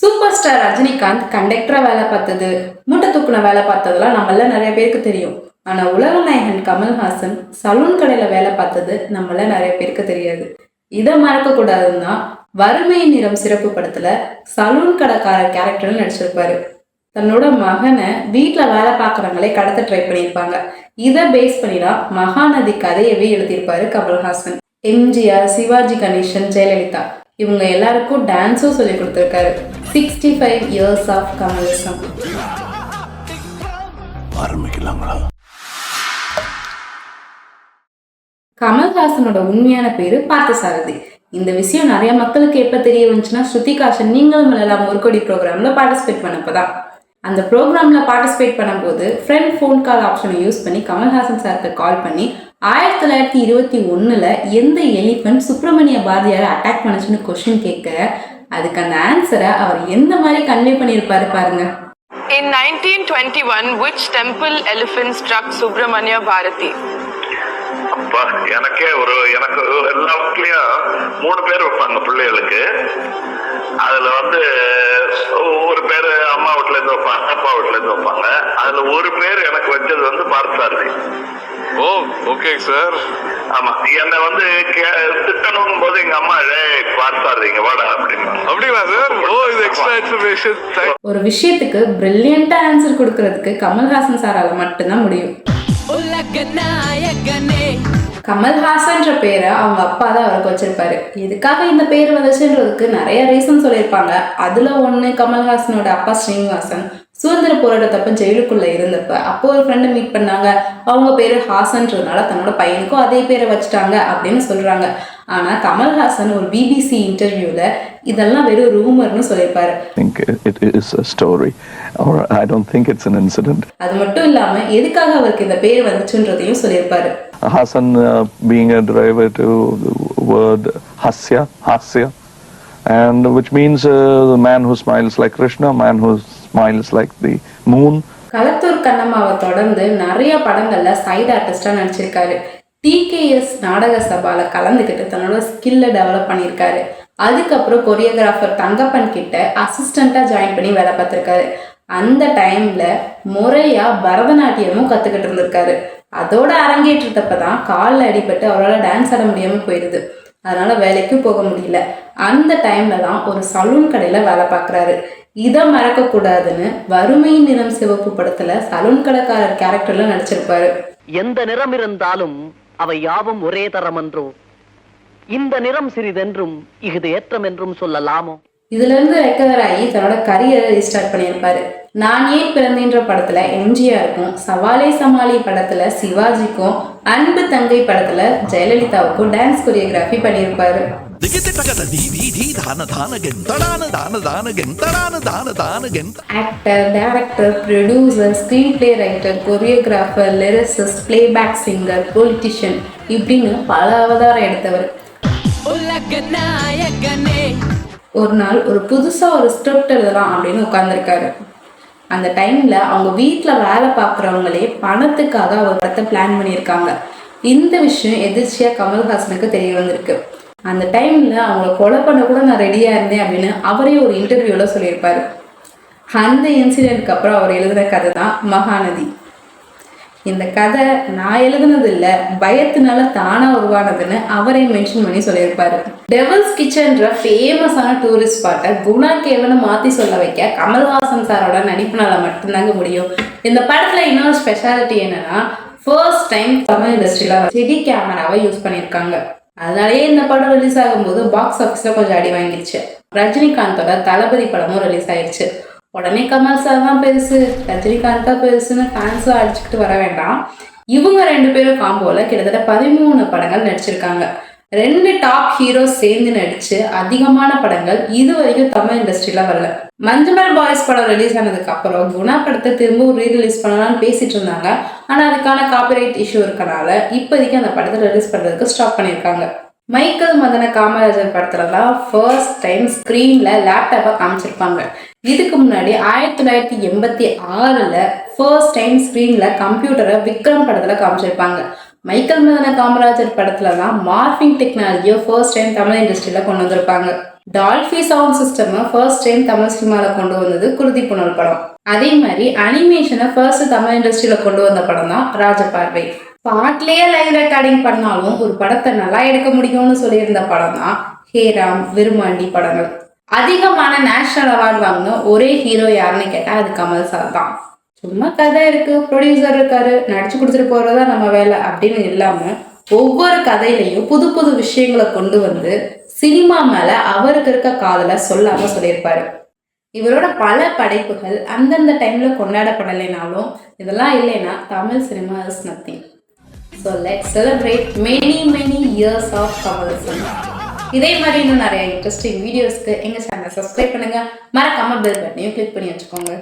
Super star Rajinikanth கண்டக்டரா வேலை பார்த்தது. மூட்டை தூக்குன வேலை பார்த்ததெல்லாம் நம்மள நிறைய பேருக்கு தெரியும். ஆனா உலக நாயகன் கமல்ஹாசன் சலூன் கடையில வேலை பார்த்தது நம்மள நிறைய பேருக்கு தெரியாது. இதை மறக்க கூடாதுன்னா நிறம் சிறப்பு படத்துல சலூன் கடைக்கார கேரக்டர்னு நடிச்சிருப்பாரு. தன்னோட மகனை வீட்டில் வேலை பார்க்குறவங்களே கடத்த ட்ரை பண்ணியிருப்பாங்க. இதை பேஸ் பண்ணி தான் மகாநதி கதையவே எழுதியிருப்பாரு கமல்ஹாசன். எம்ஜிஆர் சிவாஜி கணேசன் ஜெயலலிதா. இவங்க எல்லாருக்கும் டான்ஸும் சொல்லி கொடுத்துருக்காரு. Sixty five years of Kamalism ஆரம்பிக்கலாங்களா? கமல்ஹாசனோட உண்மையான பேரு பார்த்தசாரதி. இந்த விஷயம் நிறைய மக்களுக்கு எப்ப தெரிய வந்துச்சுன்னா ஸ்ருதிகாசன் நீங்களும் விழலாம் ஒரு கோடி ப்ரோக்ராம்ல பார்ட்டிசிபேட் பண்ணப்பதான். அந்த ப்ரோக்ராம்ல பார்ட்டிசிபேட் பண்ணும்போது ஃப்ரெண்ட் ஃபோன் கால் ஆப்ஷனை யூஸ் பண்ணி கமல்ஹாசன் சாருக்கு கால் பண்ணி ஆயிரத்தி தொள்ளாயிரத்தி இருபத்தி ஒண்ணுல எந்த எலிஃபென்ட் சுப்பிரமணிய பாரதியாரை அட்டாக் பண்ணுச்சுன்னு கொஸ்டின் கேட்க அதுக்கு அந்த ஆன்சரை அவர் எந்த மாதிரி கன்வே பண்ணியிருப்பாரு பாருங்க. In 1921, which temple elephant struck Subramanya Bharati? அப்பா எனக்கே ஒரு எனக்கு எல்லா வீட்லயும் மூணு பேர் வைப்பாங்க பிள்ளைகளுக்கு. அதுல வந்து ஒரு பேர் அம்மா வீட்டுல இருந்து வைப்பாங்க அப்பா வீட்டுல இருந்து வைப்பாங்க. அதுல ஒரு பேர் எனக்கு வச்சது வந்து பார்த்தசாரதி ஓ ஓகே சார் ஆமா. என்னை வந்து திட்டணும் போது எங்க அம்மா "ஏய், பார்த்தசாரதி இங்க வாடா அப்படின்னு. அப்படிங்களா சார் ஓ இது எக்ஸ்ட்ரா இன்ஃபர்மேஷன் ஒரு விஷயத்துக்கு பிரில்லியண்டா ஆன்சர் கொடுக்கறதுக்கு கமல்ஹாசன் சாரால மட்டும்தான் முடியும். கமல்ஹாசன்ற பேரை அவங்க அப்பா தான் அவருக்கு வச்சிருப்பாரு. எதுக்காக இந்த பேர் வந்துச்சுன்றதுக்கு நிறைய ரீசன் சொல்லியிருப்பாங்க. அதுல ஒண்ணு கமல்ஹாசனோட அப்பா ஸ்ரீனிவாசன் சுதந்திர போராட்டத்தப்ப ஜெயிலுக்குள்ள இருந்தப்ப அப்போ ஒரு ஃப்ரெண்டு மீட் பண்ணாங்க. அவங்க பேரு ஹாசன்றதுனால தன்னோட பையனுக்கும் அதே பேரை வச்சுட்டாங்க அப்படின்னு சொல்றாங்க. ஆனா கமல்ஹாசன் ஒரு பிபிசி இன்டர்வியூல இதெல்லாம் வெறும் ரூமர்னு சொல்லியிருப்பாரு. Think it is a story, or I don't think it's an incident. அது மட்டும் இல்லாம எதுக்காக அவருக்கு இந்த பேர் வந்துச்சுன்றதையும் சொல்லியிருப்பாரு. Hasan being a derivative of the word hasya, hasya, and which means uh, the man who smiles like Krishna, man who smiles like the moon. Kalathur கண்ணம்மாவை தொடர்ந்து நிறைய படங்கள்ல சைடு ஆர்டிஸ்டா நடிச்சிருக்காரு. டிகேஎஸ் நாடக சபால கலந்துக்கிட்டு தன்னோட ஸ்கில்லை டெவலப் பண்ணியிருக்காரு. அதுக்கப்புறம் கொரியோகிராஃபர் தங்கப்பன் கிட்ட அசிஸ்டண்டா ஜாயின் பண்ணி வேலை பார்த்திருக்காரு. அந்த டைம்ல முறையா பரதநாட்டியமும் கத்துக்கிட்டு இருந்திருக்காரு. அதோட அரங்கேற்றத்தப்ப தான் காலில் அடிபட்டு அவரால் டான்ஸ் ஆட முடியாம போயிடுது அதனால வேலைக்கும் போக முடியல. அந்த டைம்ல தான் ஒரு சலூன் கடையில வேலை பார்க்குறாரு. இதை மறக்க கூடாதுன்னு வறுமை நிறம் சிவப்பு படத்துல சலூன் கடைக்காரர் கேரக்டர்ல நடிச்சிருப்பாரு. எந்த நிறம் இருந்தாலும் அவை யாவும் ஒரே தரமன்றோ? இந்த நிறம் சிறிதென்றும் இஃது ஏற்றம் என்றும் சொல்லலாமோ? இதுல இருந்து ரெக்கவர் ஆகி தன்னோட கரியரை ரீஸ்டார்ட் பண்ணியிருப்பாரு. நான் ஏன் பிறந்தேன்ற படத்துல எம்ஜிஆருக்கும் சவாலே சமாளி படத்துல சிவாஜிக்கும் அன்பு தங்கை படத்துல ஜெயலலிதாவுக்கும் டான்ஸ் கொரியோகிராஃபி பண்ணியிருப்பாரு. Actor director producer screen play writer choreographer lyricist playback singer politician இப்படின்னு பல அவதாரம் எடுத்தவர். ஒரு நாள் ஒரு புதுசாக ஒரு ஸ்கிரிப்ட் எழுதலாம் அப்படின்னு உட்காந்துருக்காரு அந்த டைமில் அவங்க வீட்டில் வேலை பார்க்குறவங்களே பணத்துக்காக அவர் படத்தை பிளான் பண்ணியிருக்காங்க. இந்த விஷயம் எதிர்ச்சியாக கமல்ஹாசனுக்கு தெரிய வந்திருக்கு. அந்த டைமில் அவங்கள கொலை பண்ண கூட நான் ரெடியாக இருந்தேன் அப்படின்னு அவரே ஒரு இன்டர்வியூவில் சொல்லியிருப்பாரு. அந்த இன்சிடெண்ட்க்கு அப்புறம் அவர் எழுதின கதை தான் மகாநதி. இந்த கதை நான் எழுதுனது இல்லை பயத்தினால தானாக உருவானதுன்னு அவரே மென்ஷன் பண்ணி சொல்லியிருப்பாரு. டெவல்ஸ் கிச்சன்ற ஃபேமஸான டூரிஸ்ட் ஸ்பாட்டை குணா கேவனை மாற்றி சொல்ல வைக்க கமல்ஹாசன் சாரோட நடிப்புனால மட்டும்தாங்க முடியும். இந்த படத்தில் இன்னொரு ஸ்பெஷாலிட்டி என்னன்னா ஃபர்ஸ்ட் டைம் தமிழ் இண்டஸ்ட்ரியில் செடி கேமராவை யூஸ் பண்ணியிருக்காங்க. அதனாலேயே இந்த படம் ரிலீஸ் ஆகும்போது பாக்ஸ் ஆஃபீஸில் கொஞ்சம் அடி வாங்கிடுச்சு ரஜினிகாந்தோட தளபதி படமும் ரிலீஸ் ஆயிடுச்சு உடனே கமல் சார் தான் பெருசு. ரஜினிகாந்த் தான் பெருசுன்னு ஃபேன்ஸும் அடிச்சுக்கிட்டு வர வேண்டாம். இவங்க ரெண்டு பேரும் காம்போவில் கிட்டத்தட்ட பதிமூணு படங்கள் நடிச்சிருக்காங்க. ரெண்டு டாப் ஹீரோஸ் சேர்ந்து நடிச்சு அதிகமான படங்கள் இது வரைக்கும் தமிழ் இண்டஸ்ட்ரியில வரல. மஞ்சமர் பாய்ஸ் படம் ரிலீஸ் ஆனதுக்கு அப்புறம் குணா படத்தை திரும்பவும் ரீ ரிலீஸ் பண்ணலாம்னு பேசிட்டு இருந்தாங்க. ஆனா அதுக்கான காப்பிரைட் இஷ்யூ இருக்கனால இப்போதைக்கு அந்த படத்தை ரிலீஸ் பண்றதுக்கு ஸ்டாப் பண்ணியிருக்காங்க. மைக்கேல் மதன காமராஜர் படத்துல தான் ஃபர்ஸ்ட் டைம் ஸ்க்ரீன்ல லேப்டாப்பை காமிச்சிருப்பாங்க. இதுக்கு முன்னாடி ஆயிரத்தி தொள்ளாயிரத்தி எண்பத்தி ஆறுல ஃபர்ஸ்ட் டைம் ஸ்க்ரீன்ல கம்ப்யூட்டரை விக்ரம் படத்துல காமிச்சிருப்பாங்க. மைக்கேல் மதன காமராஜர் படத்துல தான் மார்பிங் டெக்னாலஜியை ஃபர்ஸ்ட் டைம் தமிழ் இண்டஸ்ட்ரியில கொண்டு வந்திருப்பாங்க. Dolby sound system first time Tamil சினிமாவில் கொண்டு வந்தது குருதி புனல் படம். அதே மாதிரி அனிமேஷனை ஃபர்ஸ்ட் தமிழ் இண்டஸ்ட்ரியில கொண்டு வந்த படம் தான் ராஜபார்வை. பாட்டிலேயே லைவ் ரெக்கார்டிங் பண்ணாலும் ஒரு படத்தை நல்லா எடுக்க முடியும்னு சொல்லியிருந்த படம் தான் ஹேராம் விருமாண்டி படங்கள். அதிகமான நேஷனல் அவார்டு வாங்கின ஒரே ஹீரோ யாருன்னு கேட்டால் அது கமல் சார் தான். சும்மா கதை இருக்கு ப்ரொடியூசர் இருக்காரு நடிச்சு கொடுத்துட்டு போறதுதான் நம்ம வேலை அப்படின்னு இல்லாம ஒவ்வொரு கதையிலையும் புது புது விஷயங்களை கொண்டு வந்து சினிமா மேல அவருக்கு இருக்க காதலை சொல்லாம சொல்லியிருப்பாரு. இவரோட பல படைப்புகள் அந்தந்த டைம்ல கொண்டாடப்படலைனாலும் இதெல்லாம் இல்லைன்னா Tamil cinema is nothing so let celebrate many many years of Kamal cinema இதே மாதிரி இன்னும் நிறைய இன்ட்ரெஸ்டிங் வீடியோஸ்க்கு எங்கள் சேனலை சப்ஸ்கிரைப் பண்ணுங்க. மறக்காமல் பெல் பட்டனையும் கிளிக் பண்ணி வச்சுக்கோங்க.